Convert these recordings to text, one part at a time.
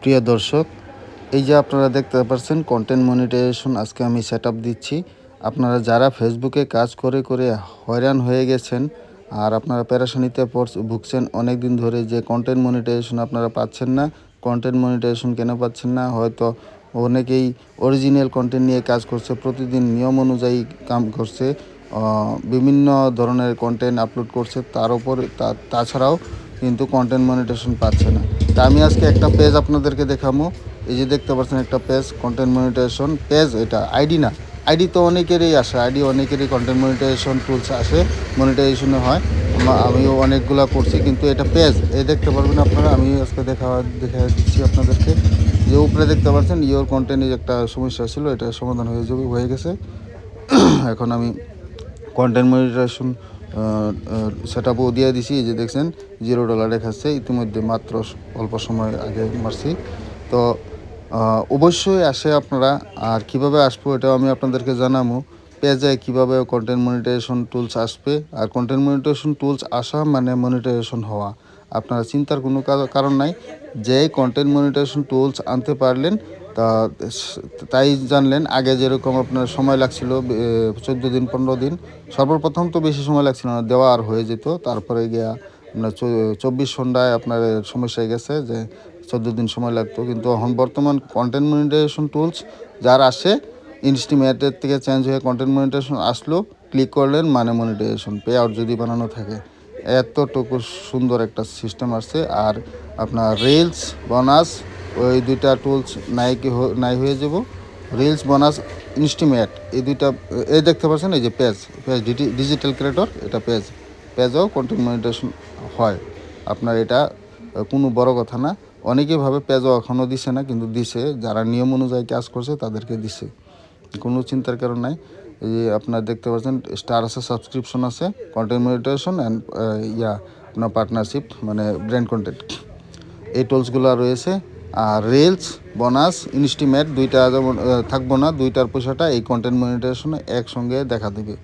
প্রিয় দর্শক, এই যে আপনারা দেখতে পাচ্ছেন কন্টেন্ট মনিটাইজেশন আজকে আমি সেট দিচ্ছি। আপনারা যারা ফেসবুকে কাজ করে করে হয়রান হয়ে গেছেন আর আপনারা প্যারাশানিতে ভুগছেন অনেক দিন ধরে যে কন্টেন্ট মনিটাইজেশন আপনারা পাচ্ছেন না কন্টেন্ট মনিটাইজেশন কেন পাচ্ছেন না, হয়তো অনেকেই অরিজিনাল কন্টেন্ট নিয়ে কাজ করছে, প্রতিদিন নিয়ম অনুযায়ী কাম করছে বিভিন্ন ধরনের কন্টেন্ট আপলোড করছে, তার উপরে তাছাড়াও কিন্তু কন্টেন্ট মনিটেশন পাচ্ছে না। তা আমি আজকে একটা পেজ আপনাদেরকে দেখাবো। এই যে দেখতে পাচ্ছেন একটা পেজ কন্টেন্ট মনিটেশন পেজ এটা আইডি না। আইডি তো অনেকেরই আসে আইডি অনেকেরই কন্টেন্ট মনিটাইজেশন টুলস আসে মনিটাইজেশনে হয়। আমিও অনেকগুলা করছি, কিন্তু এটা পেজ এই দেখতে পারবেন আপনারা আমি আজকে দেখা দেখা দিচ্ছি আপনাদেরকে। যে উপরে দেখতে পাচ্ছেন ইওর কন্টেন্টের একটা সমস্যা ছিল, এটা সমাধান হয়ে যাবে, হয়ে গেছে। এখন আমি কন্টেন্ট মনিটাইজেশন সেট আপও দিয়ে দিছি যে দেখছেন, জিরো ডলার দেখাচ্ছে ইতিমধ্যে মাত্র অল্প সময় আগে মারছি। তো অবশ্যই আসে আপনারা, আর কীভাবে আসব এটাও আমি আপনাদেরকে জানাব পেজে কীভাবে কন্টেন্ট মনিটাইজেশন টুলস আসবে, আর কন্টেন্ট মনিটাইজেশন টুলস আসা মানে মনিটাইজেশন হওয়া। আপনারা চিন্তার কোনো কারণ নাই যে কন্টেন্ট মনিটাইজেশন টুলস আনতে পারলেন তা তাই জানলেন, আগে যেরকম আপনার সময় লাগছিল চোদ্দ দিন, পনেরো দিন, সর্বপ্রথম তো বেশি সময় লাগছিল না, দেওয়া আর হয়ে যেত। তারপরে গিয়া আপনার চব্বিশ ঘন্টায় আপনার সমস্যা গেছে যে, চোদ্দ দিন সময় লাগতো। কিন্তু এখন বর্তমান কন্টেন্ট মনিটাইজেশন টুলস যার আসে ইনস্টিমেটের থেকে চেঞ্জ হয়ে কন্টেন্ট মনিটাইজেশন আসলো ক্লিক করলেন মানে মনিটাইজেশন পে আউট যদি বানানো থাকে। এতটুকু সুন্দর একটা সিস্টেম আসছে। আর আপনার রিলস বোনাস ওই দুইটা টুলস নাই নাই হয়ে যাব। রিলস বোনাস ইনস্টিমেট এই দুইটা, এই দেখতে পাচ্ছেন, এই যে পেজ পেজ ডিজিটাল ক্রিয়েটর এটা পেজ পেজও কন্টেন্ট মনিটাইজেশন হয়। আপনার এটা কোনো বড় কথা না। অনেকেই ভাবে পেজও এখনও দিছে না, কিন্তু দিছে। যারা নিয়ম অনুযায়ী কাজ করছে, তাদেরকে দিছে। কোনো চিন্তার কারণ নাই। এই আপনার দেখতে পাচ্ছেন স্টার আছে সাবস্ক্রিপশন আছে কন্টেন্ট মনিটাইজেশন অ্যান্ড ইয়া, আপনার পার্টনারশিপ মানে ব্র্যান্ড কন্টেন্ট এই টুলসগুলো রয়েছে। আর রিলস, বোনাস, ইনস্টিমেট দুইটা যেমন থাকব না, দুইটার পয়সাটা এই কন্টেন্ট মনিটাইজেশনে একসঙ্গে দেখা দেবে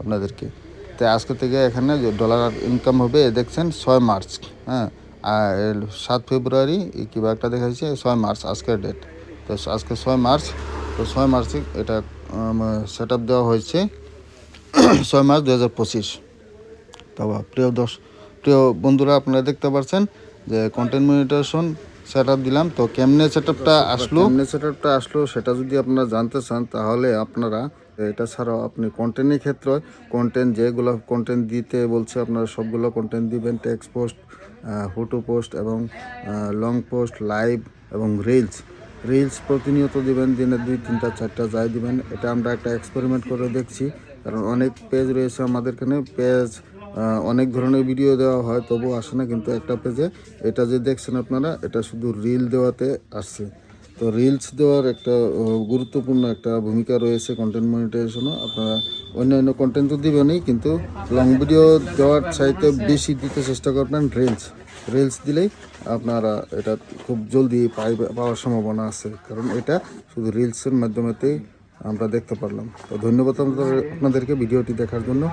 আপনাদেরকে। তাই আজকে থেকে এখানে ডলার ইনকাম হবে দেখছেন ছয় মার্চ হ্যাঁ? আর সাত ফেব্রুয়ারি কিবা একটা দেখা যাচ্ছে ছয় মার্চ, আজকের ডেট তো আজকে ছয় মার্চ, তো ছয় মার্চে এটা সেট আপ দেওয়া হয়েছে, ছয় মার্চ দু হাজার পঁচিশ। তবে প্রিয় দর্শ, প্রিয় বন্ধুরা, আপনারা দেখতে পাচ্ছেন যে কন্টেন্ট মনিটাইজেশন সেট দিলাম। তো কেমনে সেট আপটা আসলো? কেমনে সেট আপটা আসলো সেটা যদি আপনারা জানতে চান তাহলে আপনারা এটা ছাড়াও আপনি কন্টেন্টের ক্ষেত্রে কন্টেন্ট যেগুলো কন্টেন্ট দিতে বলছে আপনারা সবগুলো কন্টেন্ট দিবেন। টেক্সট পোস্ট ফটো পোস্ট এবং লং পোস্ট লাইভ এবং রিলস রিলস প্রতিনিয়ত দিবেন দিনে দুই তিনটা চারটা যাই দিবেন। এটা আমরা একটা এক্সপেরিমেন্ট করে দেখছি। কারণ অনেক পেজ রয়েছে আমাদের এখানে। পেজ অনেক ধরনের ভিডিও দেওয়া হয় তবু আসে না, কিন্তু একটা পেজে এটা যে দেখছেন আপনারা, এটা শুধু রিল দেওয়াতে আসছে। তো রিলস দেওয়ার একটা গুরুত্বপূর্ণ একটা ভূমিকা রয়েছে কন্টেন্ট মনিটাইজেশনও আপনারা অন্যান্য কন্টেন্ট তো দিবেনই, কিন্তু লং ভিডিও দেওয়ার চাইতে বেশি দিতে চেষ্টা করবেন রিলস রিলস দিলেই আপনারা এটা খুব জলদি পাই, পাওয়ার সম্ভাবনা আছে, কারণ এটা শুধু রিলসের মাধ্যমেতেই আমরা দেখতে পারলাম। তো ধন্যবাদ আপনাদের- আপনাদেরকে ভিডিওটি দেখার জন্য।